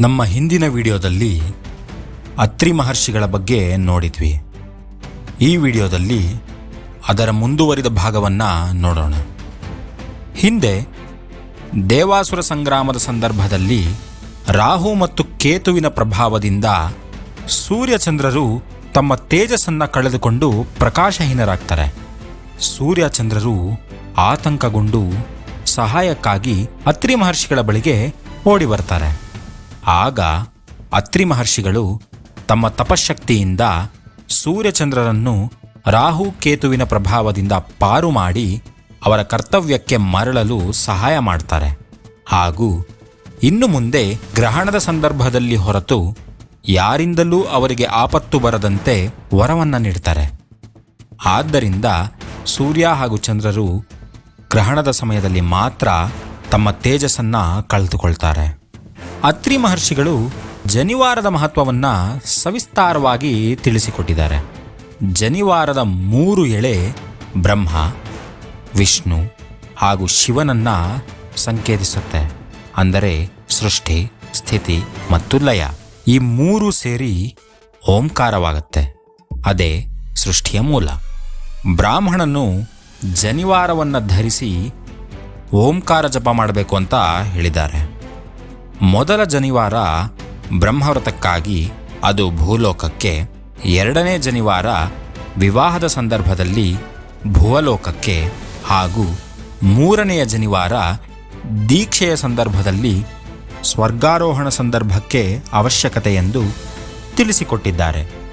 ನಮ್ಮ ಹಿಂದಿನ ವಿಡಿಯೋದಲ್ಲಿ ಅತ್ರಿ ಮಹರ್ಷಿಗಳ ಬಗ್ಗೆ ನೋಡಿದ್ವಿ. ಈ ವಿಡಿಯೋದಲ್ಲಿ ಅದರ ಮುಂದುವರಿದ ಭಾಗವನ್ನು ನೋಡೋಣ. ಹಿಂದೆ ದೇವಾಸುರ ಸಂಗ್ರಾಮದ ಸಂದರ್ಭದಲ್ಲಿ ರಾಹು ಮತ್ತು ಕೇತುವಿನ ಪ್ರಭಾವದಿಂದ ಸೂರ್ಯಚಂದ್ರರು ತಮ್ಮ ತೇಜಸ್ಸನ್ನು ಕಳೆದುಕೊಂಡು ಪ್ರಕಾಶಹೀನರಾಗ್ತಾರೆ. ಸೂರ್ಯಚಂದ್ರರು ಆತಂಕಗೊಂಡು ಸಹಾಯಕ್ಕಾಗಿ ಅತ್ರಿ ಮಹರ್ಷಿಗಳ ಬಳಿಗೆ ಓಡಿ ಬರ್ತಾರೆ. ಆಗ ಅತ್ರಿ ಮಹರ್ಷಿಗಳು ತಮ್ಮ ತಪಶಕ್ತಿಯಿಂದ ಸೂರ್ಯಚಂದ್ರರನ್ನು ರಾಹು ಕೇತುವಿನ ಪ್ರಭಾವದಿಂದ ಪಾರು ಮಾಡಿ ಅವರ ಕರ್ತವ್ಯಕ್ಕೆ ಮರಳಲು ಸಹಾಯ ಮಾಡ್ತಾರೆ. ಹಾಗೂ ಇನ್ನು ಮುಂದೆ ಗ್ರಹಣದ ಸಂದರ್ಭದಲ್ಲಿ ಹೊರತು ಯಾರಿಂದಲೂ ಅವರಿಗೆ ಆಪತ್ತು ಬರದಂತೆ ವರವನ್ನು ನೀಡ್ತಾರೆ. ಆದ್ದರಿಂದ ಸೂರ್ಯ ಹಾಗೂ ಚಂದ್ರರು ಗ್ರಹಣದ ಸಮಯದಲ್ಲಿ ಮಾತ್ರ ತಮ್ಮ ತೇಜಸ್ಸನ್ನು ಕಳೆದುಕೊಳ್ತಾರೆ. ಅತ್ರಿ ಮಹರ್ಷಿಗಳು ಜನಿವಾರದ ಮಹತ್ವವನ್ನ ಸವಿಸ್ತಾರವಾಗಿ ತಿಳಿಸಿಕೊಟ್ಟಿದ್ದಾರೆ. ಜನಿವಾರದ ಮೂರು ಎಳೆ ಬ್ರಹ್ಮ, ವಿಷ್ಣು ಹಾಗೂ ಶಿವನನ್ನ ಸಂಕೇತಿಸುತ್ತೆ. ಅಂದರೆ ಸೃಷ್ಟಿ, ಸ್ಥಿತಿ ಮತ್ತು ಲಯ. ಈ ಮೂರು ಸೇರಿ ಓಂಕಾರವಾಗುತ್ತೆ. ಅದೇ ಸೃಷ್ಟಿಯ ಮೂಲ. ಬ್ರಾಹ್ಮಣನು ಜನಿವಾರವನ್ನು ಧರಿಸಿ ಓಂಕಾರ ಜಪ ಮಾಡಬೇಕು ಅಂತ ಹೇಳಿದ್ದಾರೆ. ಮೊದಲ ಜನಿವಾರ ಬ್ರಹ್ಮವ್ರತಕ್ಕಾಗಿ ಅದು ಭೂಲೋಕಕ್ಕೆ, ಎರಡನೇ ಜನಿವಾರ ವಿವಾಹದ ಸಂದರ್ಭದಲ್ಲಿ ಭುವಲೋಕಕ್ಕೆ ಹಾಗೂ ಮೂರನೆಯ ಜನಿವಾರ ದೀಕ್ಷೆಯ ಸಂದರ್ಭದಲ್ಲಿ ಸ್ವರ್ಗಾರೋಹಣ ಸಂದರ್ಭಕ್ಕೆ ಅವಶ್ಯಕತೆ ಎಂದು ತಿಳಿಸಿಕೊಟ್ಟಿದ್ದಾರೆ.